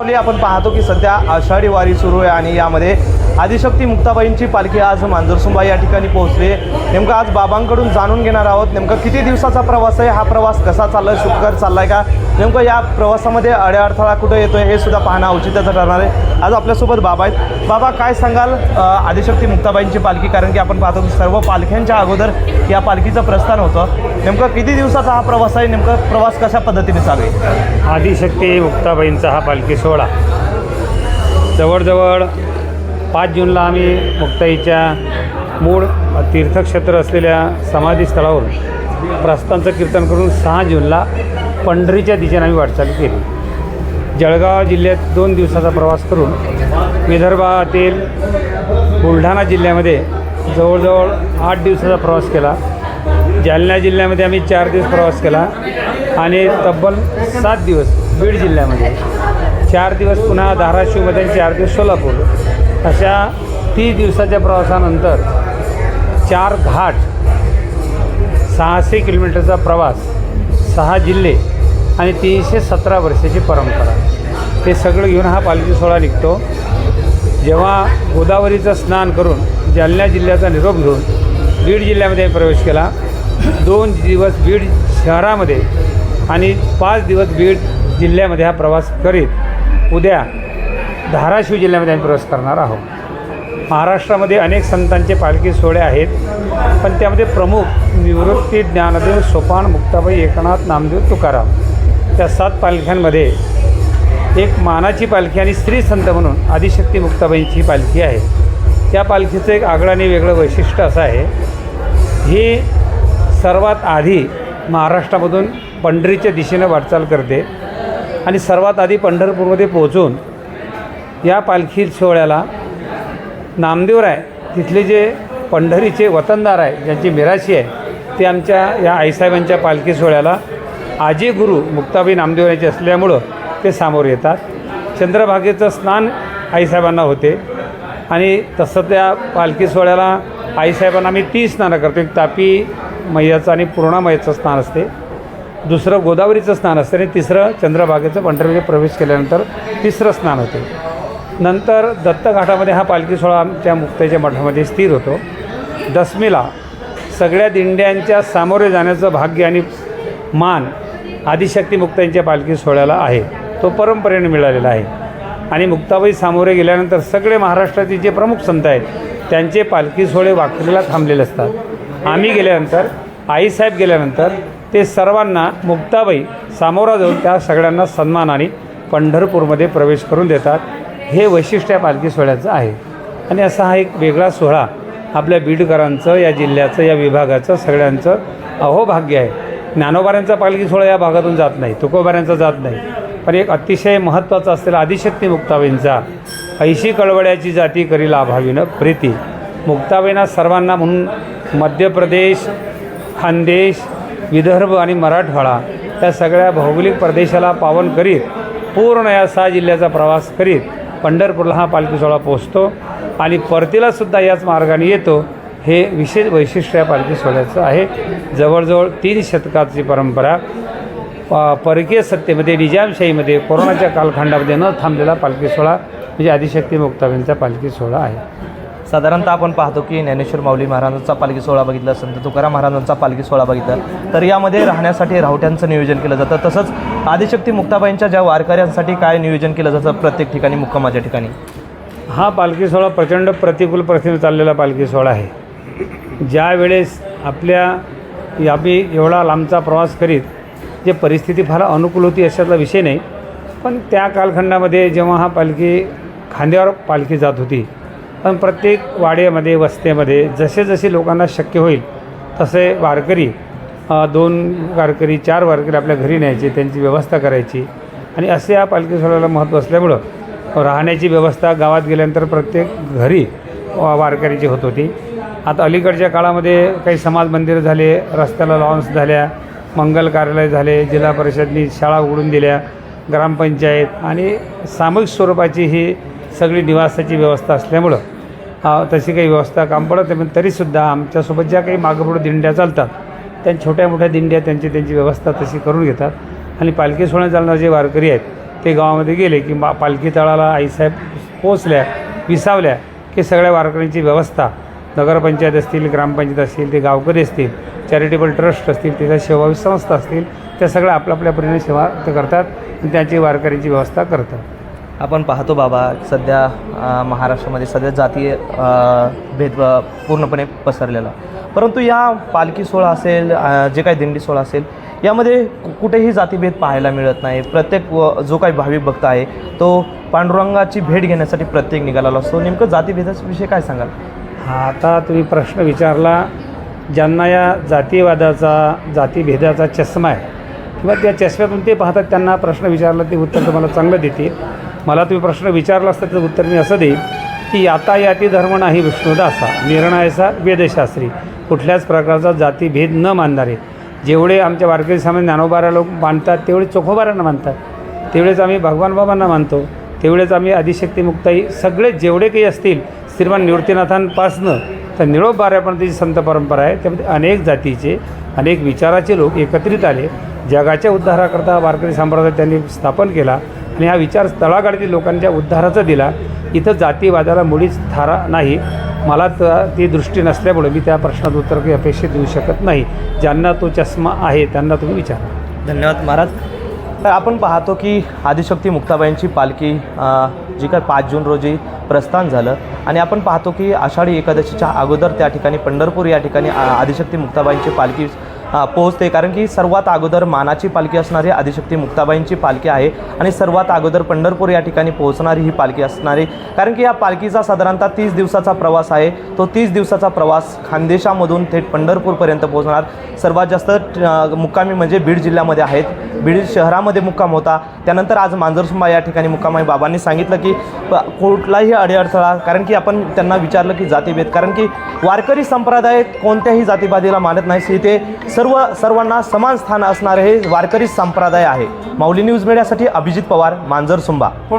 आपण पाहतो की सध्या आषाढी वारी सुरू आहे आणि यामध्ये आदिशक्ती मुक्ताबाईंची पालखी आज मांजरसुंबा या ठिकाणी पोहोचली नेमकं आज बाबांकडून जाणून घेणार आहोत नेमकं किती दिवसाचा प्रवास आहे हा प्रवास कसा चाललाय शुक्र चाललाय का? नेमकं या प्रवासामध्ये अडथळा कुठं येतोय हे सुद्धा पाहणं औचित्याचं ठरणार आहे. आज आपल्यासोबत बाबा आहेत. बाबा काय सांगाल आदिशक्ती मुक्ताबाईंची पालखी? कारण की आपण पाहतो की सर्व पालख्यांच्या अगोदर या पालखीचं प्रस्थान होतं. नेमकं किती दिवसाचा हा प्रवास आहे? नेमकं प्रवास कशा पद्धतीने चालू आहे? आदिशक्ती मुक्ताबाईंचा हा पालखी सोहळा. जवळजवळ पाच जूनला आम्ही मुक्ताईच्या मूळ तीर्थक्षेत्र असलेल्या समाधीस्थळावरून प्रस्थांचं कीर्तन करून सहा जूनला पंढरीच्या दिशेने आम्ही वाटचाल केली. जळगाव जिल्ह्यात दोन दिवसाचा प्रवास करून विदर्भातील बुलढाणा जिल्ह्यामध्ये जवळजवळ आठ दिवसाचा प्रवास केला. जालना जिल्ह्यामध्ये आम्ही चार दिवस प्रवास केला आणि तब्बल सात दिवस बीड जिल्ह्यामध्ये चार दिवस पुन्हा धाराशिवमध्ये आणि चार दिवस सोलापूर. अशा तीस दिवसाच्या प्रवासानंतर चार घाट सहाशे किलोमीटरचा प्रवास सहा जिल्हे आणि तीनशे सतरा वर्षाची परंपरा. हे सगळं घेऊन हा पालखी सोहळा निघतो. जेव्हा गोदावरीचं स्नान करून जालना जिल्ह्याचा निरोप घेऊन बीड जिल्ह्यामध्ये प्रवेश केला दोन दिवस बीड शहरामध्ये आणि पाच दिवस बीड जिल्ह्यामध्ये हा प्रवास करीत उद्या धाराशिव जिल्ह्यामध्ये आम्ही प्रवेश करणार आहोत. महाराष्ट्रामध्ये अनेक संतांचे पालखी सोहळे आहेत पण त्यामध्ये प्रमुख निवृत्ती ज्ञानदेव सोपान मुक्ताबाई एकनाथ नामदेव तुकाराम त्या सात पालख्यांमध्ये एक मानाची पालखी आणि स्त्री संत म्हणून आदिशक्ती मुक्ताबाईंची पालखी आहे. त्या पालखीचं एक आगळं आणि वेगळं वैशिष्ट्य असं आहे. ही सर्वात आधी महाराष्ट्रामधून पंढरीच्या दिशेनं वाटचाल करते. आणि सर्वात आधी पंढरपूरमध्ये पोहोचून या पालखी सोहळ्याला नामदेवराय तिथले जे पंढरीचे वतनदार आहे ज्यांची मिराशी आहे ते आमच्या या आईसाहेबांच्या पालखी सोहळ्याला आजी गुरु मुक्ताबाई नामदेवरायचे असल्यामुळं ते सामोरे येतात. चंद्रभागेचं स्नान आईसाहेबांना होते. आणि तसं त्या पालखी सोहळ्याला आईसाहेबांना आम्ही ती स्नानं करतो. एक तापी मैयाचं आणि पूर्णा मैयाचं स्नान असते. दुसरं गोदावरीचं स्नान असतं आणि तिसरं चंद्रभागेचं पंढरीमध्ये प्रवेश केल्यानंतर तिसरं स्नान होते. नंतर दत्तघाटामध्ये हा पालखी सोहळा आमच्या मुक्ताईच्या मठामध्ये स्थिर होतो. दसमीला सगळ्या दिंड्यांच्या सामोरे जाण्याचं भाग्य आणि मान आदिशक्ती मुक्ताईंच्या पालखी सोहळ्याला आहे. तो परंपरेने मिळालेला आहे. आणि मुक्ताबाई सामोरे गेल्यानंतर सगळे महाराष्ट्रातील जे प्रमुख संत आहेत त्यांचे पालखी सोहळे वाखरीला थांबलेले असतात. आम्ही गेल्यानंतर आईसाहेब गेल्यानंतर ते सर्वांना मुक्ताबाई सामोरा जाऊन त्या सगळ्यांना सन्मानाने पंढरपूरमध्ये प्रवेश करून देतात. हे वैशिष्ट्य या पालखी सोहळ्याचं आहे. आणि असा हा एक वेगळा सोहळा आपल्या बीडकरांचं या जिल्ह्याचं या विभागाचं सगळ्यांचं अहोभाग्य आहे. ज्ञानोबाऱ्यांचा पालखी सोहळा या भागातून जात नाही तुकोबाऱ्यांचा जात नाही. पण एक अतिशय महत्त्वाचा असलेला आदिशक्ती मुक्ताबाईंचा ऐशी कळवड्याची जाती करील अभावीनं प्रीती. मुक्ताबाईंना सर्वांना म्हणून मध्य प्रदेश खानदेश विदर्भ आणि मराठवाडा या सगळ्या भौगोलिक प्रदेशाला पावन करीत पूर्ण या सहा जिल्ह्याचा प्रवास करीत पंढरपूरला हा पालखी सोहळा पोचतो आणि परतीलासुद्धा याच मार्गाने येतो. हे विशेष वैशिष्ट्य या पालखी सोहळ्याचं आहे. जवळजवळ तीन शतकाची परंपरा. प परकीय सत्तेमध्ये निजामशाहीमध्ये कोरोनाच्या कालखंडामध्ये न थांबलेला पालखी सोहळा म्हणजे आदिशक्ती मुक्ताबाईंचा पालखी सोहळा आहे. साधारणतः आपण पाहतो की ज्ञानेश्वर माऊली महाराजांचा पालखी सोहळा बघितला संत तुकाराम महाराजांचा पालखी सोहळा बघितला. तर यामध्ये राहण्यासाठी रावट्यांचं नियोजन केलं जातं. तसंच आदिशक्ती मुक्ताबाईंच्या ज्या वारकऱ्यांसाठी काय नियोजन केलं जातं प्रत्येक ठिकाणी मुक्कामाच्या ठिकाणी? हा पालखी सोहळा प्रचंड प्रतिकूल परिस्थितीत चाललेला पालखी सोहळा आहे. ज्या वेळेस आपल्या आम्ही एवढा लांबचा प्रवास करीत जे परिस्थिती फार अनुकूल होती अशातला विषय नाही पण त्या कालखंडामध्ये जेव्हा हा पालखी खांद्यावर पालखी जात होती पण प्रत्येक वाड्यामध्ये वस्त्यामध्ये जसे जसे लोकांना शक्य होईल तसे वारकरी दोन वारकरी चार वारकरी आपल्या घरी न्यायचे त्यांची व्यवस्था करायची. आणि असे या पालखी सोहळ्याला महत्त्व असल्यामुळं राहण्याची व्यवस्था गावात गेल्यानंतर प्रत्येक घरी वा- वारकरीची होत होती. आता अलीकडच्या काळामध्ये काही समाज मंदिरं झाले रस्त्याला लॉन्स झाल्या मंगल कार्यालय झाले जिल्हा परिषदनी शाळा उघडून दिल्या ग्रामपंचायत आणि सामूहिक स्वरूपाची ही सगळी निवासाची व्यवस्था असल्यामुळं तशी काही व्यवस्था काम पडत नाही पण तरीसुद्धा आमच्यासोबत ज्या काही मागपुढं दिंड्या चालतात त्या छोट्या मोठ्या दिंड्या त्यांची त्यांची व्यवस्था तशी करून घेतात. आणि पालखी सोहळ्यात चालणारे जे वारकरी आहेत ते गावामध्ये गेले की मा पालखी तळाला आईसाहेब पोचल्या विसावल्या की सगळ्या वारकऱ्यांची व्यवस्था. नगरपंचायत असतील ग्रामपंचायत असतील ते गावकरी असतील चॅरिटेबल ट्रस्ट असतील त्याच्या सेवावी संस्था असतील त्या सगळ्या आपल्या आपल्या परीने सेवा करतात आणि त्यांची वारकऱ्यांची व्यवस्था करतात. आपण पाहतो बाबा सध्या महाराष्ट्रामध्ये सध्या जातीय अ, भेद पूर्णपणे पसरलेला. परंतु या पालखी सोहळा असेल जे काही दिंडी सोहळा असेल यामध्ये कु- कुठेही जातीभेद पाहायला मिळत नाही. प्रत्येक व- जो काही भाविक भक्त आहे तो पांडुरंगाची भेट घेण्यासाठी प्रत्येक निघालेला असतो. नेमकं जातीभेदाविषयी काय सांगाल? हा आता तुम्ही प्रश्न विचारला ज्यांना या जातीवादाचा जातीभेदाचा चष्मा आहे किंवा त्या चष्म्यातून ते पाहतात त्यांना प्रश्न विचारला ते उत्तर तुम्हाला चांगलं देतील. मला तुम्ही प्रश्न विचारला असता त्याचं उत्तर मी असं देईन की याता याती धर्म नाही विष्णुदासा निर्णयाचा वेदशास्त्री. कुठल्याच प्रकारचा जातीभेद न मानणारे. जेवढे आमच्या वारकरी समाज ज्ञानोबारा लोक मानतात तेवढे चोखोबारांना मानतात. तेवढेच आम्ही भगवान बाबांना मानतो. तेवढेच आम्ही आदिशक्तीमुक्ताई सगळे जेवढे काही असतील श्रीमान निवृत्तीनाथांपासनं तर निरोप बाऱ्यापर्यंतची संत परंपरा आहे. त्यामध्ये अनेक जातीचे अनेक विचाराचे लोक एकत्रित आले. जगाच्या उद्धाराकरता वारकरी संप्रदाय त्यांनी स्थापन केला. आणि हा विचार तळागाळातील लोकांच्या उद्धाराचा दिला. इथं जातीवादाला मुळीच थारा नाही. मला तर ती दृष्टी नसल्यामुळे मी त्या प्रश्नात उत्तर काही अपेक्षित देऊ शकत नाही. ज्यांना तो चष्मा आहे त्यांना तुम्ही विचारा. धन्यवाद महाराज. तर आपण पाहतो की आदिशक्ती मुक्ताबाईंची पालखी जी काय पाच जून रोजी प्रस्थान झालं. आणि आपण पाहतो की आषाढी एकादशीच्या अगोदर त्या ठिकाणी पंढरपूर या ठिकाणी आदिशक्ती मुक्ताबाईंची पालखी पोहोचते. कारण की सर्वात अगोदर मानाची पालखी असणारी आदिशक्ती मुक्ताबाईंची पालखी आहे आणि सर्वात अगोदर पंढरपूर या ठिकाणी पोहोचणारी ही पालखी असणारी. कारण की या पालखीचा साधारणतः तीस दिवसाचा प्रवास आहे. तो तीस दिवसाचा प्रवास खानदेशामधून थेट पंढरपूरपर्यंत पोहोचणार. सर्वात जास्त मुक्कामी म्हणजे बीड जिल्ह्यामध्ये आहेत. बीड शहरामध्ये मुक्काम होता. त्यानंतर आज मांजरसुंबा या ठिकाणी मुक्काम आहे. बाबांनी सांगितलं की प- कुठलाही अडीअडथळा कारण की आपण त्यांना विचारलं की जातीभेद. कारण की वारकरी संप्रदाय कोणत्याही जातीवादीला मानत नाही. ते सर्व सर्वांना समान स्थान असणारे हे वारकरी संप्रदाय आहे. माऊली न्यूज मीडियासाठी अभिजित पवार मांजर सुंबा.